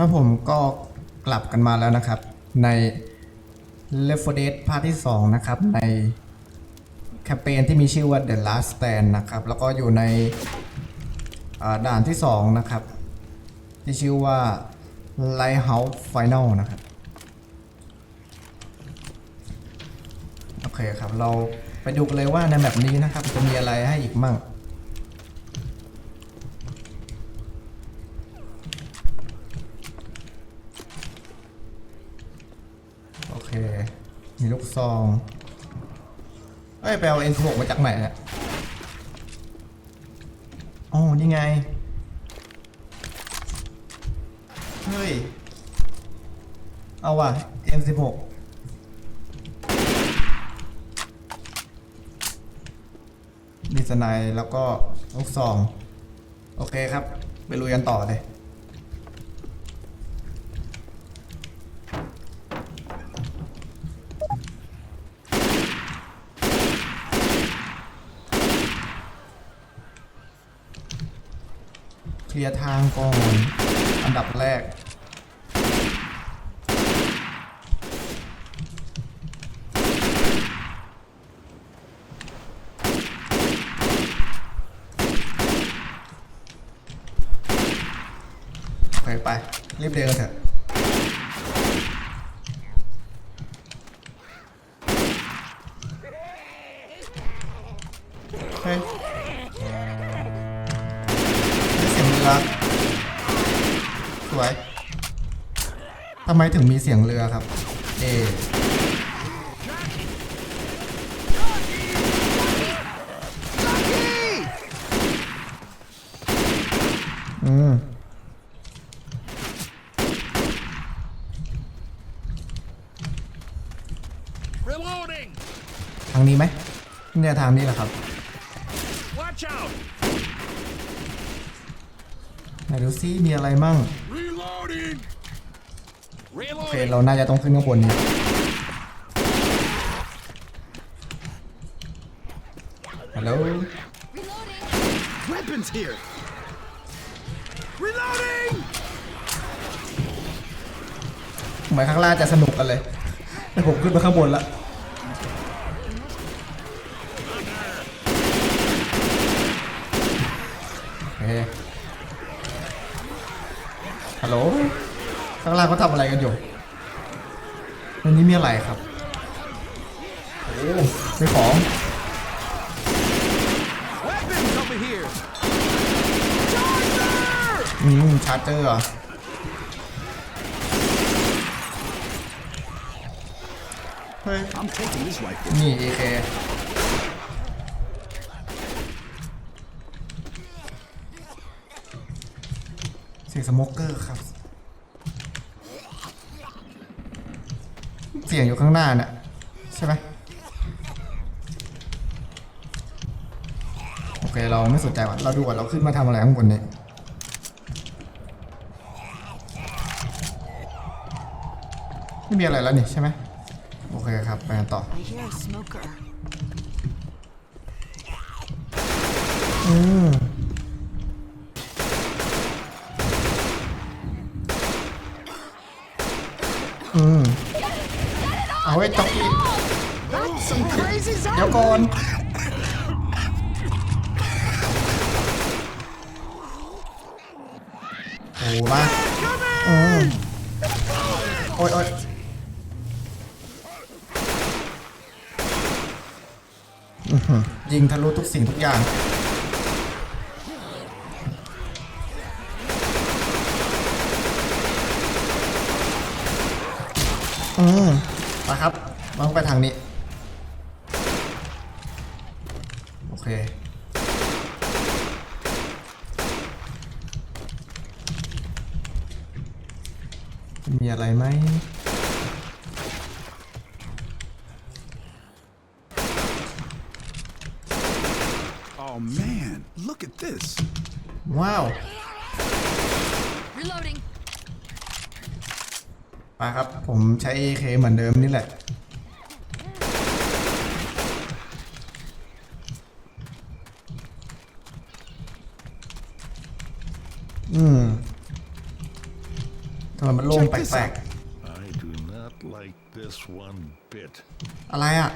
ครับผมก็กลับกันมาแล้วนะครับ ใน Left 4 Dead ภาคที่ 2 นะครับ ในแคมเปญที่มีชื่อว่า The Last Stand นะครับ แล้วก็อยู่ในด่านที่ 2 นะครับ ที่ชื่อว่า Lighthouse Final นะครับ โอเคครับ เราไปดูกันเลยว่าในแบบนี้นะครับ จะมีอะไรให้อีกมั่ง โอเค มีลูกซองเอ้ยไปเอา N16 มาจากไหนเนี่ยอ๋อนี่ไง เฮ้ย เอาว่ะ M16 มีสไนแล้วก็ลูกซอง โอเคครับ ไปลุยกันต่อเลย ลียร์ทางก่อน อันดับแรก ไปไป รีบเดินเถอะ ถึงมีเสียงเรือครับ เออืม Reloading! ทางนี้ไหมเนี่ยทางนี้แหละครับ Watch out! ไหนดูซิมีอะไรมั่ง Reloading! โอเค Reloading! เราน่าจะต้องขึ้นข้างบนนี้ฮัลโหล Weapons here! Reloading! เหมือนข้างล่างจะสนุกกันเลยแต่ผมขึ้นไปข้างบนละโอเคฮัลโหล ข้างล่างเขาทำอะไรกันอยู่ในนี้มีอะไรครับ โอ้ไมีของอืมชาร์เจอร์เหรอเฮ้ยนี่ AK เสียงสโมกเกอร์ครับ เสียงอยู่ข้างหน้าเนี่ยใช่ไหมโอเคเราไม่สนใจว่ะเราดูก่อนเราขึ้นมาทำอะไรข้างบนนี้ไม่มีอะไรแล้วนี่ใช่ไหมโอเคครับไปกันต่อ I hear a smoker. อืม เอาไว้จ็อกกี้เดี๋ยวก่อนโอ้มาอืมโอ้ยโอ้ยยิงทะลุทุกสิ่งทุกอย่างอืม มาครับมาไปทางนี้ โอเค มีอะไรไหม Oh man, look at this. ว้าว Reloading. มาครับ ผมใช้ AK เหมือนเดิมนี่แหละ อืมทำไมมันโล่ง Check แป this ลก out. I do not like this one bit. ๆ อะไรอะ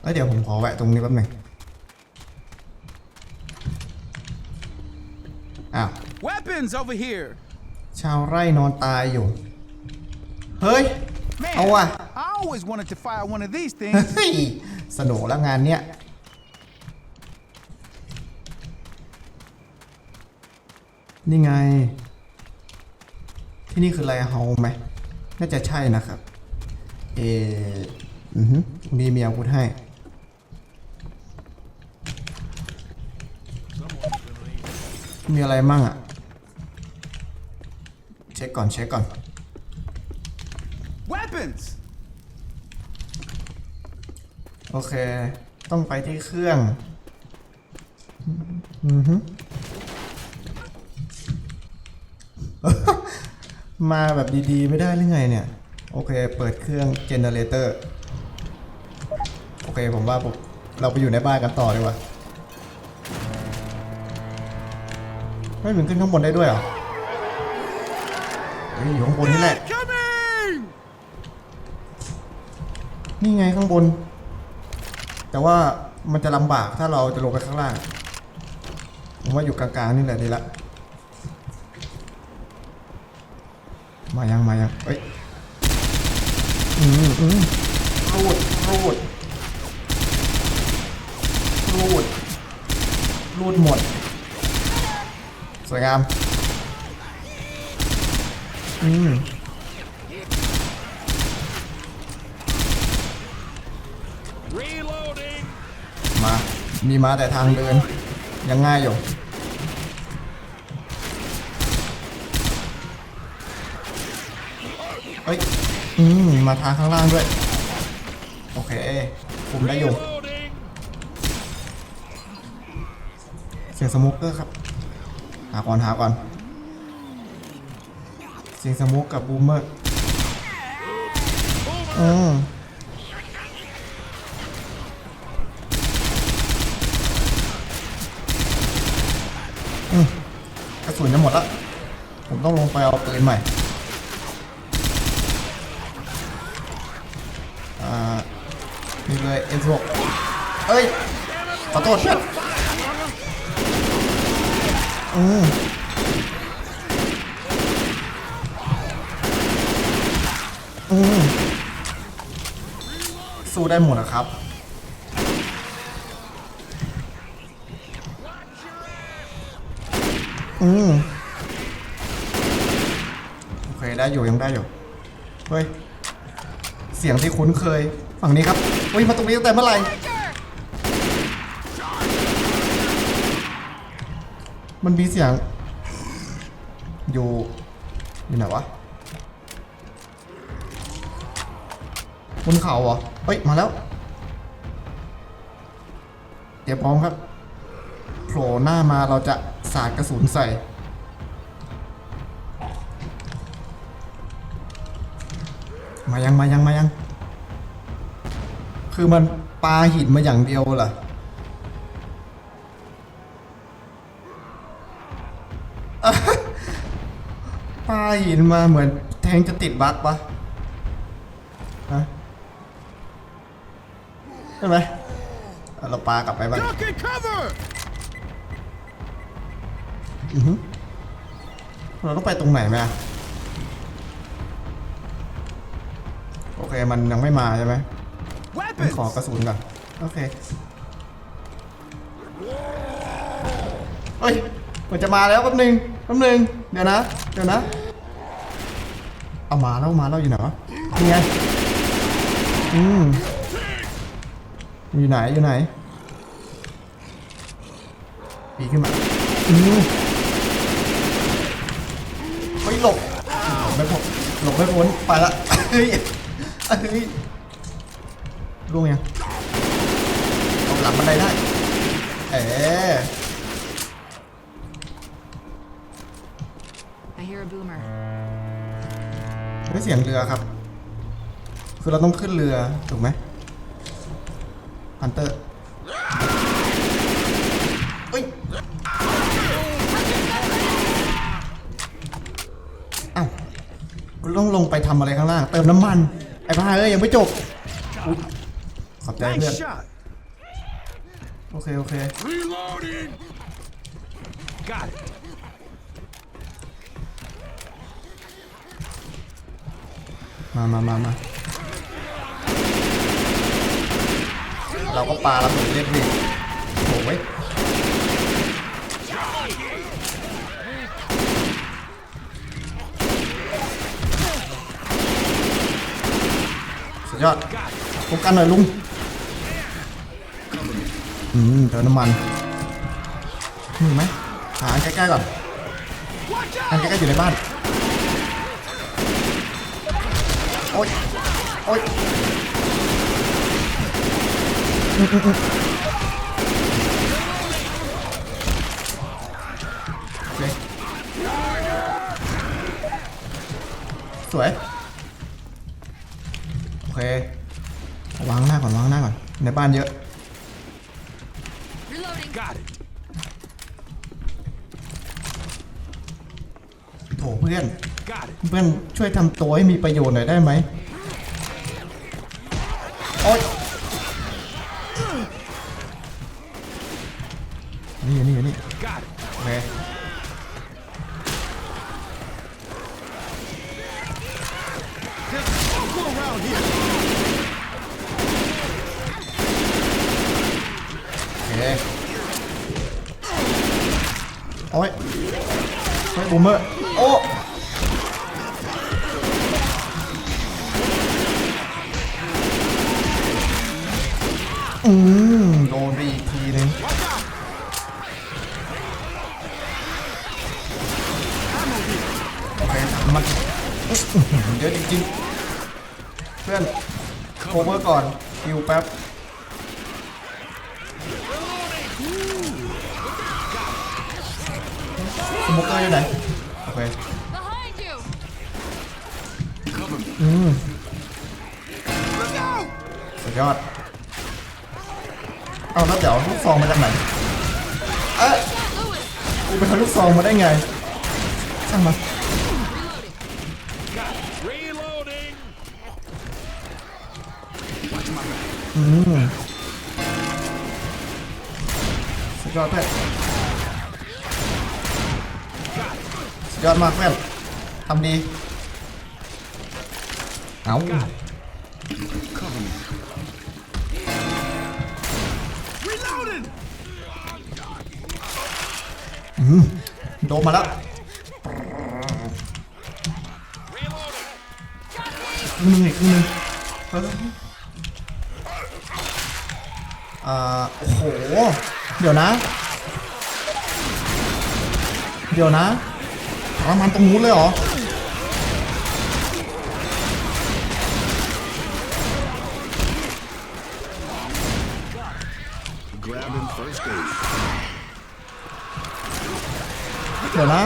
เอ้ยเดี๋ยวผมขอแวะตรงนี้แป๊บหนึ่งอ้าว Weapons over here. ชาวไร่นอนตายอยู่ เฮ้ย Man, เอาว่ะ I always wanted to fire one of these เฮ้ things. ยสนุกแล้วงานเนี้ย นี่ไง ที่นี่คือไรเฮาไหม น่าจะใช่นะครับ เอออือหือตรงนี้มีอาวุธให้ มีอะไรมั่งอะเช็คก่อนเช็คก่อน Weapons. โอเค ต้องไปที่เครื่อง อือฮึ มาแบบดีๆ ไม่ได้หรือไงเนี่ย โอเค เปิดเครื่องเจเนเรเตอร์โอเค ผมว่าผมเราไปอยู่ในบ้านกันต่อดีกว่าไม่เหมือนขึ้นข้างบนได้ด้วยเหรอเฮ้ยอยู่ข้างบนนี่แหละ Coming. นี่ไงข้างบน แต่ว่ามันจะลำบากถ้าเราจะลงไปข้างล่าง ผมว่าอยู่กลางๆนี่แหละดีละ มายังมายังเอ้ยอืมอืมรูดรูดรูดรูดหมด สวยงาม อืมมา มีมาแต่ทางเดิน ยังง่ายอยู่ เฮ้ย อืมมาทางข้างล่างด้วย โอเคคุมได้อยู่ เสียงสมุกเกอร์ครับ หาก่อนหาก่อน เสียงสมุกกับบูมเมอร์อืมอืมกระสุนจะหมดแล้ว ผมต้องลงไปเอาปืนใหม่ นี่เลย M16 เอ้ยขอโทษเพื่อนอืมอืมสู้ได้หมดนะครับอืมโอเค ได้อยู่ยังได้อยู่ เฮ้ย เสียงที่คุ้นเคย ฝั่งนี้ครับ เฮ้ยมาตรงนี้ตั้งแต่เมื่อไหร่ มันมีเสียง อยู่อยู่ไหนวะบนเขาเหรอเฮ้ย มาแล้วเดี๋ยวพร้อมครับโผล่หน้ามาเราจะสาดกระสุนใส่ มายังมายังมายัง คือมันปาหินมาอย่างเดียวเหรอปาหินมาเหมือนแทงจะติดบั๊กปะฮะใช่ไหมเอาเราปากลับไปบ้าง Duck and cover. อือฮึเราต้องไปตรงไหนไหมอะโอเค มันยังไม่มาใช่ไหม Weapons. ขอกระสุนก่อน โอเค เฮ้ย มันจะมาแล้วแป๊บนึงแป๊บนึง เดี๋ยวนะ เดี๋ยวนะ เอามาแล้วมาแล้วอยู่ไหนวะนี่ไง อืมอยู่ไหนอยู่ไหนปีขึ้นมาอืมเฮ้ยหลบหลบไม่พ้นหลบไม่พ้นไปละเฮ้ยเฮ้ย ล่วงยังเอาหลังบันไดได้ เอ๋ I hear a boomer. ไม่เสียงเรือครับ คือเราต้องขึ้นเรือ ถูกไหมฮันเตอร์เฮ้ยอ้าวกูต้องลงไปทำอะไรข้างล่าง เติมน้ำมัน ไอ้บ้าเอ้ยยังไม่จบอุ๊ย ขอบใจเพื่อน Nice shot. โอเค โอเค Reloading! Got it. มามามามาเราก็ปาระเบิดเล่นดิโอ้ยสุดยอดคุ้มกันหน่อยลุง อืมเติมน้ำมันมีไหมหาใกล้ๆก่อนอันใกล้ๆอยู่ในบ้าน โอ๊ย โอ๊ยอืมอืมสวย โอเค วางหน้าก่อน วางหน้าก่อน ในบ้านเยอะ Got it. โถเพื่อน Got it. เพื่อนช่วยทำตัวให้มีประโยชน์หน่อยได้ไหม อืมโดนไปอีกทีนึงมันเยอะจริงๆ เพื่อนโคเวอร์ก่อนคิวแป๊บสโมกเกอร์อยู่ไหน โอเคอืมสุดยอด เอาแล้วเดี๋ยวลูกซองมาจากไหน เอ๊ะกูไปทำลูกซองมาได้ไง ช่างมา Reloading! อืมสุดยอดเพื่อนสุดยอดมากเพื่อนทำดี เอา ดนมาแล้วมึงอีกมึงเฮ้ยอ่าโอ้โห เดี๋ยวนะ เดี๋ยวนะถังน้ำมันตรงนู้นเลยเหรอ ดี๋ยวนะ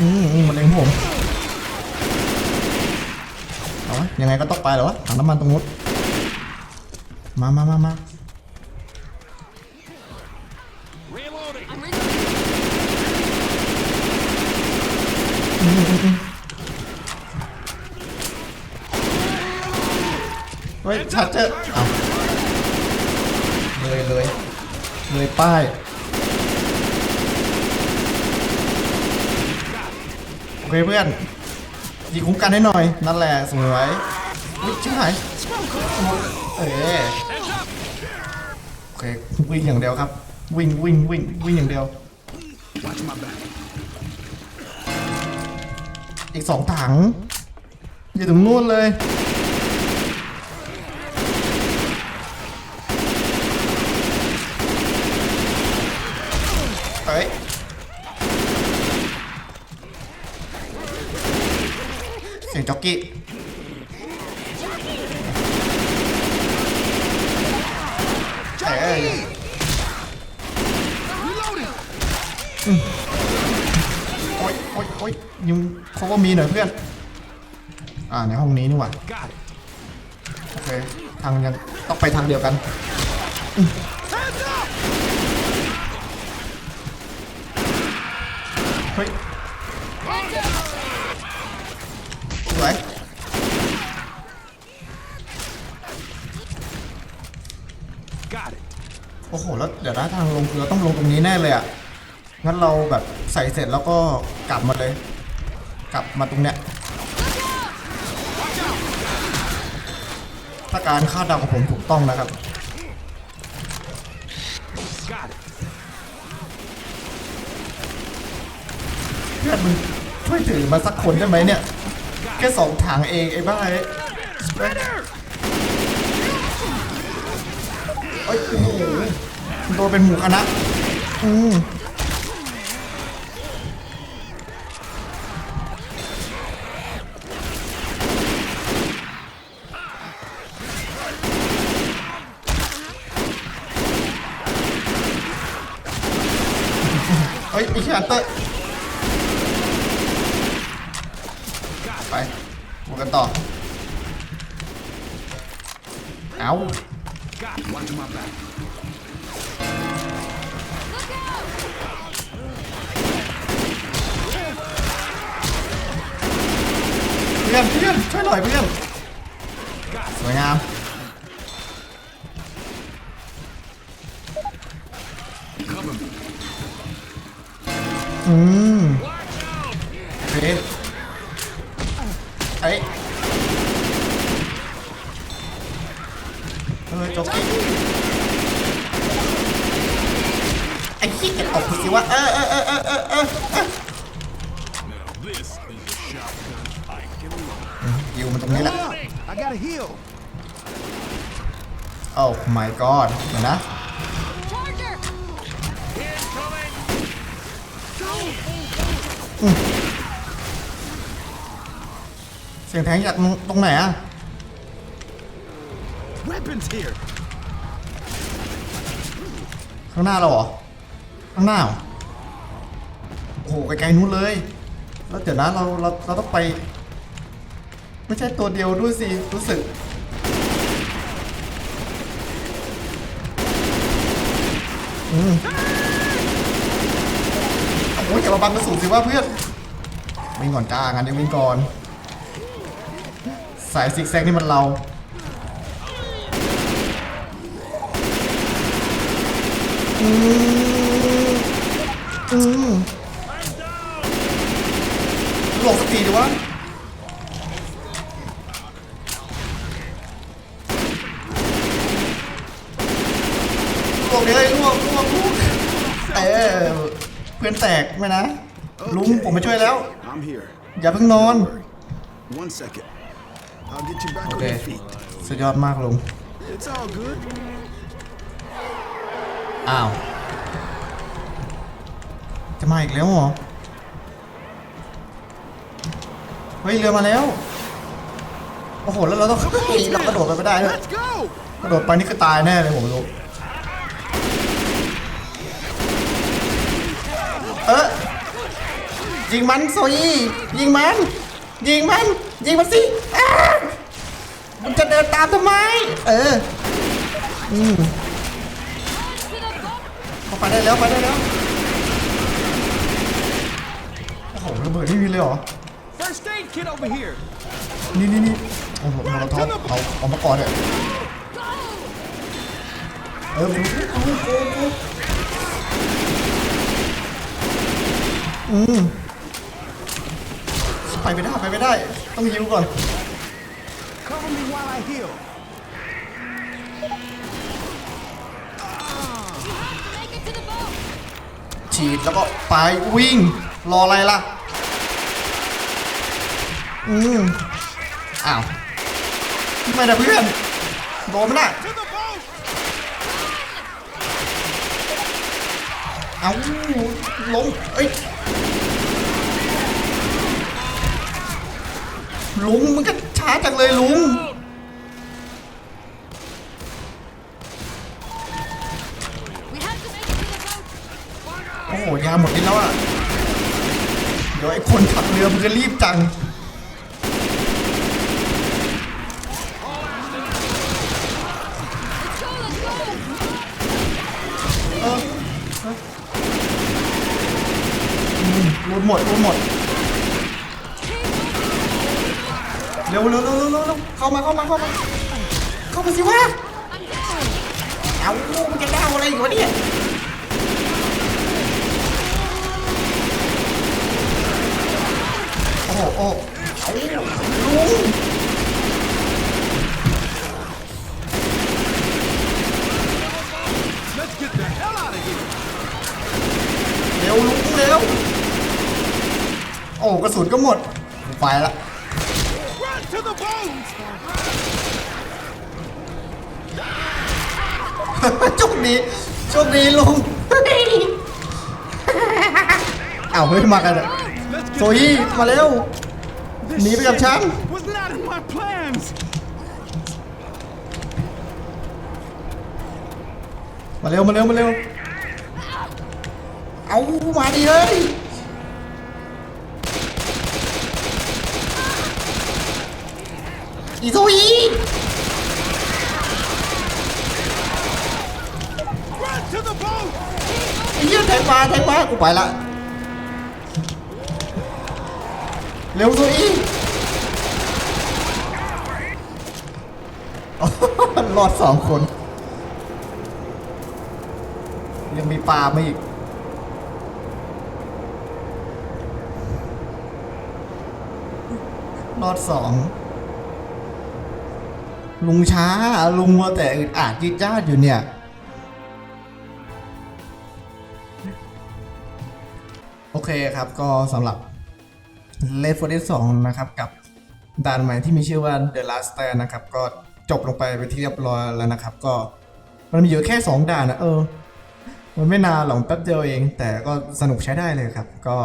อืมอืมมันเองผมเอาวะยังไงก็ต้องไปหรอวะถังน้ำมันตรงนู้นมามามามาเฮ้ยชัดเจอเอาเลยเลยเลยป้าย โอ เคเพื่อนยิงคุ้มกันให้หน่อย นั่นแหละสวยอุ๊ยชิบหายเออโอเควิ่งอย่างเดียวครับ วิ่งวิ่งวิ่งวิ่งอย่างเดียวอีกสองถังอยู่ตรงนู้นเลย เฮ้ย เสียงจ็อกกี้เอ้ยโอ๊ยโอ๊ยโอ๊ยยุงเขาว่ามีหน่อยเพื่อน อ่าในห้องนี้นี่หว่า Got it. โอเคทางยังต้องไปทางเดียวกัน Hands up! เฮ้ย Hands up. โอ้โห แล้วเดี๋ยวนะทางลงคือเรา ตรงนี้แน่เลยอะงั้นเราแบบใส่เสร็จแล้วก็กลับมาเลย กลับมาตรงเนี้ยถ้าการคาดเดาของผมถูกต้องนะครับ เพื่อนมึงช่วยถือมาสักคนได้ไหมเนี่ย แค่สองถังเองไอ้บ้าเอ้ยเอ้ยโอ้โหโดนเป็นหมูคณะ อืมเฮ้ยไอ้เชี่ยเตอร์ไปบวกกันต่อ เอา Got it. Watch my back. พื่อนเพื่อนช่วยหน่อยเพื่อนสวยงามอืมเฮ้ยไอ้ยเออจ็อกกี้ไอ้ขี้เกียจออกสิวะเออเออเออเออเออ run. ยิวมันตรงนี้แหละ Hold up. I gotta heal. โอ้ my god เดี๋ยวนะ Charger! เสียงแทงจากตรงไหนอะ Weapons here. ข้างหน้าเราเหรอ ข้างหน้าเหรอโอ้โหไกลๆนู้นเลย แล้วเดี๋ยวนะเราเราเราต้องไป ไม่ใช่ตัวเดียวด้วยสิ รู้สึก อืมโอ้ยอย่ามาบังกระสุนสิว่าเพื่อน วิ่งก่อนจ้างั้นเดี๋ยววิ่งก่อน สายซิกแซกนี่มันเราอืมอืมหลบสักทีดีวะหลบเลยล่วงล่วงล่วงเออ เพื่อนแตกไหมนะ ลุงผมมาช่วยแล้ว I'm here. อย่าเพิ่งนอน One second. I'll get you back โอ on เค your feet. สุดยอดมากลุง It's all good. อ้าว จะมาอีกแล้วเหรอ เฮ้ย เรือมาแล้ว โอ้โห แล้วเราต้องเฮ้ยเรากระโดดไปไม่ได้ด้วย Let's go. กระโดดไปนี่คือตายแน่เลยผมรู้ เออ ยิงมันโซยี่ยิงมัน ยิงมัน ยิงมันสิอ้ามันจะเดินตามทำไม เอออืม To the boat! เข้าไปได้แล้วไปได้แล้วโอ้โหระเบิดนี่มีเลยเหรอ First aid kit over here. นี่นี่นี่โอ้โหโมโลท็อปเอาเอามาก่อนเนี่ยเออดูดูดูดูอืม ไปไม่ได้ไปไม่ได้ ต้องยิวก่อนฉีดแล้วก็ไปวิ่ง รออะไรล่ะ อืมอ้าวไม่นะเพื่อนโดนไหมน่ะ To the boat. เอาล้มเอ้ย ลุงมันก็ช้าจังเลยลุง โอ้โหยาหมดนิดแล้วอะ เดี๋ยวไอ้คนขับเรือมันจะรีบจัง Let's go, let's go! เออเอออืมรูดหมดรูดหมด เร็วเร็วเร็วเร็วเร็วเข้ามาเข้ามาเข้ามาเข้ามาสิวะเอาเอามันจะได้อะไรอยู่วะเนี่ยโอ้โหโอ้เอาลุงเร็วลุงเร็วโอ้กระสุนก็หมดไปละ to the boat. โชคดีโชคดีลุงเอาเฮ้ยมากันอะ Let's โซ get ยี่ the hell มา out เร็ว This หนีไปกับ shit ฉัน Was not in my plans. มาเร็วมาเร็วมาเร็ว เอามาดีเลย อีโซอี Run to the boat. ไอ้เหี้ยแทงมาแทงมากูไปละเร็วซอีรอดสองคน ยังมีปลามาอีกรอดสอง ลุงช้า ลุงมัวแต่อึดอัดจิดจ้าดอยู่เนี่ย โอเคครับก็สำหรับ Red Forest 2นะครับกับด่านใหม่ที่มีชื่อว่า The Last Stand นะครับ ก็จบลงไปไปที่เรียบร้อยแล้วนะครับ ก็มันมีอยู่แค่ 2 ด่านนะเออ มันไม่นานหรอกแป๊บเดียวเอง แต่ก็สนุกใช้ได้เลยครับ ก็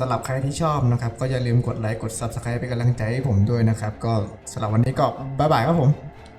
สำหรับใครที่ชอบนะครับ ก็อย่าลืมกดไลค์กด Subscribe เป็นกำลังใจให้ผมด้วยนะครับ ก็สำหรับวันนี้ก็บ๊ายบายครับผม